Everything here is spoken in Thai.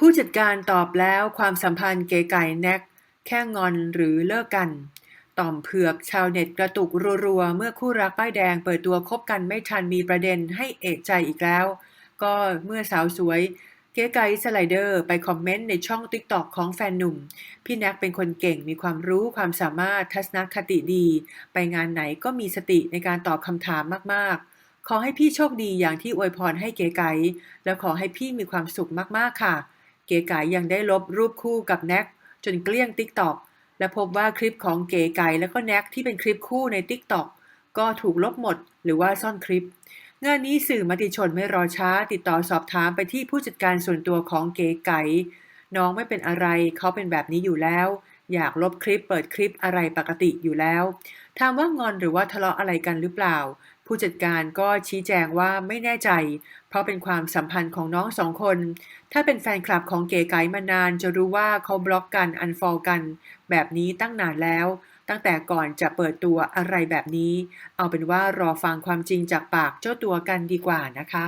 ผู้จัดการตอบแล้วความสัมพันธ์เก๋ไก่แน็ก แค่งอนหรือเลิกกัน ต่อมเผือกชาวเน็ตกระตุกรัวๆ เมื่อคู่รักป้ายแดงเปิดตัวคบกันไม่ทันมีประเด็นให้เอกใจอีกแล้ว ก็เมื่อสาวสวย เก๋ไก่สไลเดอร์ไปคอมเมนต์ในช่องติ๊กตอกของแฟนหนุ่ม พี่แน็กเป็นคนเก่งมีความรู้ความสามารถทัศนคติดี ไปงานไหนก็มีสติในการตอบคำถามมากๆขอให้พี่โชคดีอย่างที่อวยพรให้เก๋ไก่แล้วขอให้พี่มีความสุขมากๆค่ะ เก๋ไก่ยังได้ลบรูปคู่กับแน็กจนเกลี้ยงติ๊กตอกและพบว่าคลิปของเก๋ไก่และก็แน็กที่เป็นคลิปคู่ในติ๊กตอกก็ถูกลบหมดหรือว่าซ่อนคลิป งานนี้สื่อมติชนไม่รอช้า ติดต่อสอบถามไปที่ผู้จัดการส่วนตัวของเก๋ไก่น้องไม่เป็นอะไรเขาเป็นแบบนี้อยู่แล้ว อยากลบคลิปเปิดคลิปอะไรปกติอยู่แล้วถามว่างอนหรือว่าทะเลาะอะไรกันหรือเปล่า ผู้จัดการก็ชี้แจงว่าไม่แน่ใจ เพราะเป็นความสัมพันธ์ของน้องสองคน ถ้าเป็นแฟนคลับของเก๋ไก๋มานานจะรู้ว่าเขาบล็อกกันอันฟอลกัน แบบนี้ตั้งนานแล้ว ตั้งแต่ก่อนจะเปิดตัวอะไรแบบนี้ เอาเป็นว่ารอฟังความจริงจากปากเจ้าตัวกันดีกว่านะคะ